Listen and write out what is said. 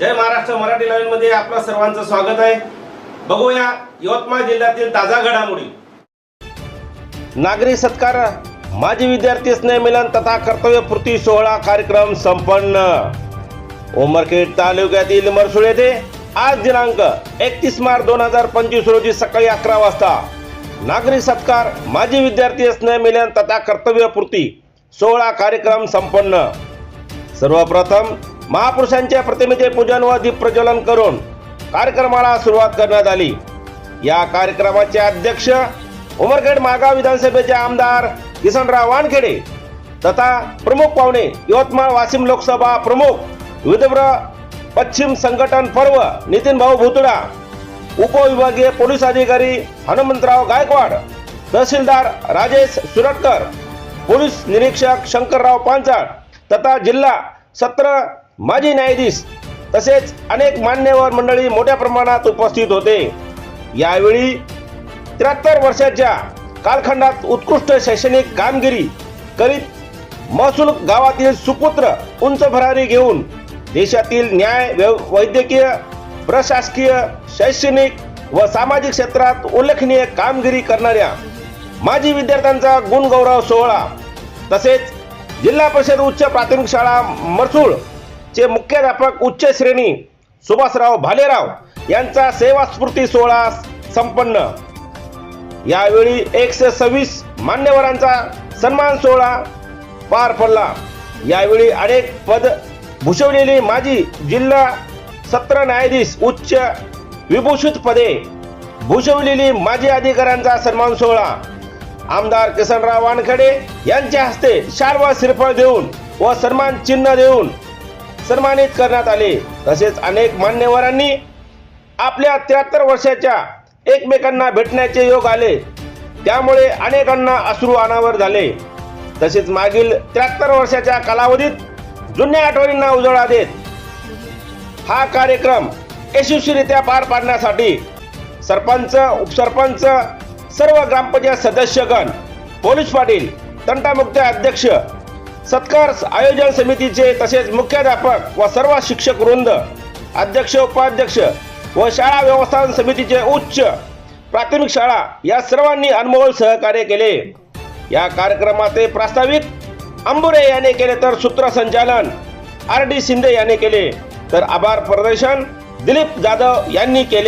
जय महाराष्ट्र. मराठी लाईव्हमध्ये आपलं सर्वांचं स्वागत आहे. बघूया यवतमाळ जिल्ह्यातील ताजा घडामोडी. नागरी सत्कार माजी विद्यार्थी स्नेह मिलन तथा कर्तव्यपूर्ती सोहळा कार्यक्रम संपन्न. उमरखेड तालुक्यातील मरसुळ येथे आज दिनांक एकतीस मार्च दोन हजार पंचवीस रोजी सकाळी अकरा वाजता नागरी सत्कार माजी विद्यार्थी स्नेह मिलन तथा कर्तव्यपूर्ती सोहळा कार्यक्रम संपन्न. सर्वप्रथम महापुरुषांच्या प्रतिमेचे पूजन व दीप प्रज्वलन करून कार्यक्रमाला सुरुवात करण्यात आली. या कार्यक्रमाचे अध्यक्ष उमरखेड मागाव विधानसभेचे आमदार किसनराव वानखेडे तथा प्रमुख पाहुणे यवतमाळ वाशिम लोकसभा प्रमुख विदर्भ पश्चिम संघटन पर्व नितीन भाऊ भुतडा उपविभागीय पोलीस अधिकारी हनुमंतराव गायकवाड तहसीलदार राजेश सुरटकर पोलीस निरीक्षक शंकरराव पांचाळ तथा जिल्हा सत्र माजी न्यायाधीश तसेच अनेक मान्यवर मंडळी मोठ्या प्रमाणात उपस्थित होते. यावेळी त्र्याहत्तर वर्षाच्या कालखंडात उत्कृष्ट शैक्षणिक कामगिरी करीत महसूल गावातील सुपुत्र उंच भरारी घेऊन देशातील न्याय व्यव- वैद्यकीय प्रशासकीय शैक्षणिक व सामाजिक क्षेत्रात उल्लेखनीय कामगिरी करणाऱ्या माजी विद्यार्थ्यांचा गुणगौरव सोहळा तसेच जिल्हा परिषद उच्च प्राथमिक शाळा मरसूळ चे मुख्याध्यापक उच्च श्रेणी सुभाषराव भालेराव यांचा सेवा स्फूर्ती सोहळा संपन्न. यावेळी एकशे सव्वीस मान्यवरांचा सन्मान सोहळा पार पडला. यावेळी अनेक पद भूषवलेली माजी जिल्हा सत्र न्यायाधीश उच्च विभूषित पदे भूषवलेली माजी अधिकाऱ्यांचा सन्मान सोहळा. आमदार किसनराव वानखडे यांच्या हस्ते शारवा श्रीफळ देऊन व सन्मान चिन्ह देऊन सन्मानित करण्यात आले. तसेच अनेक मान्यवरांनी आपल्या त्र्याहत्तर वर्षाच्या एकमेकांना भेटण्याचे योग आले. त्यामुळे अनेकांना अश्रू अनावर झाले. तसेच मागील त्र्याहत्तर वर्षाच्या कालावधीत जुन्या आठवणींना उजळा देत हा कार्यक्रम यशस्वीरित्या पार पाडण्यासाठी सरपंच उपसरपंच सर्व ग्रामपंचायत सदस्यगण पोलीस पाटील तंटामुक्त अध्यक्ष सत्कार आयोजन समितीचे तसेच मुख्याध्यापक व सर्व शिक्षक वृंद अध्यक्ष उपाध्यक्ष व शाळा व्यवस्थापन समितीचे उच्च प्राथमिक शाळा या सर्वांनी अनमोल सहकार्य केले. या कार्यक्रमाचे प्रास्ताविक अंबुरे याने केले तर सूत्रसंचालन आर डी शिंदे याने केले तर आभार प्रदर्शन दिलीप जाधव यांनी केले.